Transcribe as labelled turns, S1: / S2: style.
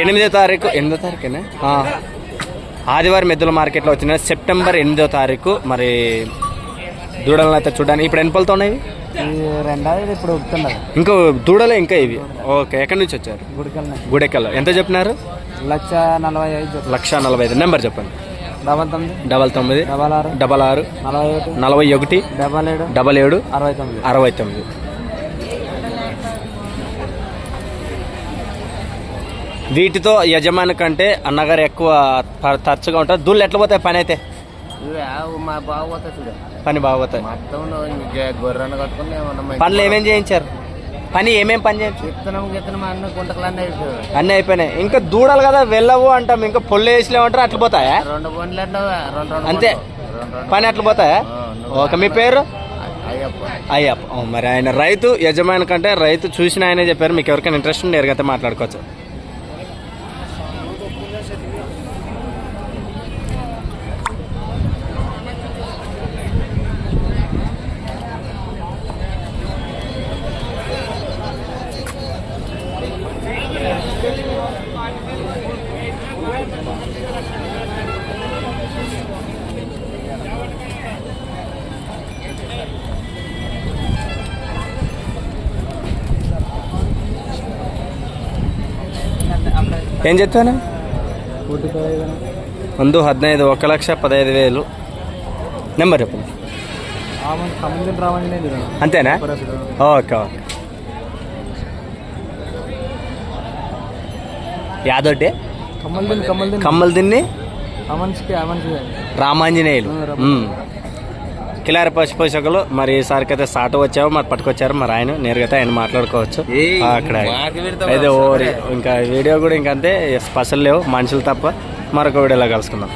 S1: ఎనిమిదో తారీఖు ఎనిమిదో తారీఖునే. ఆదివారం ఎద్దుల మార్కెట్లో వచ్చిన సెప్టెంబర్ ఎనిమిదో తారీఖు మరి దూడలను అయితే చూడడానికి ఇప్పుడు ఎన్ని పళ్ళతో ఉన్నాయి?
S2: రెండాది ఇప్పుడు
S1: ఇంకో దూడలే ఇంకా ఇవి. ఓకే ఎక్కడి నుంచి వచ్చారు? గుడెక్కల్లో ఎంత చెప్పినారు?
S2: లక్ష నలభై ఐదు.
S1: లక్ష నలభై ఐదు. నెంబర్ చెప్పండి.
S2: డబల్ తొమ్మిది.
S1: డబల్ తొమ్మిది.
S2: డబల్ ఆరు.
S1: డబల్ ఆరు.
S2: నలభై ఒకటి.
S1: నలభై ఒకటి.
S2: డబల్ ఏడు.
S1: డబల్ ఏడు.
S2: అరవై తొమ్మిది.
S1: అరవై తొమ్మిది. వీటితో యజమాని కంటే అన్నగారు ఎక్కువ తరచుగా ఉంటారు దూళ్ళు ఎట్లా పోతాయి? పని అయితే?
S2: మా
S1: పని
S2: ఏమన్నా
S1: పనులు ఏమేం చేయించారు? పని ఏమేం పని చేయించారు?
S2: అన్ని
S1: అయిపోయినాయి. ఇంకా దూడలు కదా వెళ్ళవు అంటాం. ఇంకా పొల్లు వేసిలేమంటారు అట్లా పోతాయా? అంతే. పని అట్లా పోతాయా? ఓకే మీ పేరు?
S2: అయ్యప్ప.
S1: మరి ఆయన రైతు యజమాని కంటే రైతు చూసిన ఆయనే చెప్పారు. మీకు ఎవరికైనా ఇంట్రెస్ట్ ఉంటే నేరుగా అయితే మాట్లాడుకోవచ్చు. ఏం చెప్తాను? ముందు హద్నైదు ఒక లక్ష పదహైదు వేలు. నెంబర్
S2: చెప్పు.
S1: అంతేనా? Okay okay. యాదవ్
S2: కమ్మల్
S1: తిన్ని రామాంజనేయులు. కిలారి పశు పోషకులు మరి ఈసారికి అయితే సాటు వచ్చావు మరి పట్టుకొచ్చారు మరి ఆయన నేరుగా అయితే ఆయన మాట్లాడుకోవచ్చు. అక్కడ. అయితే ఓరి ఇంకా వీడియో కూడా ఇంకంతే స్పెషల్ లేవు మనుషులు తప్ప మరొక వీడియోలో కలుసుకుందాం.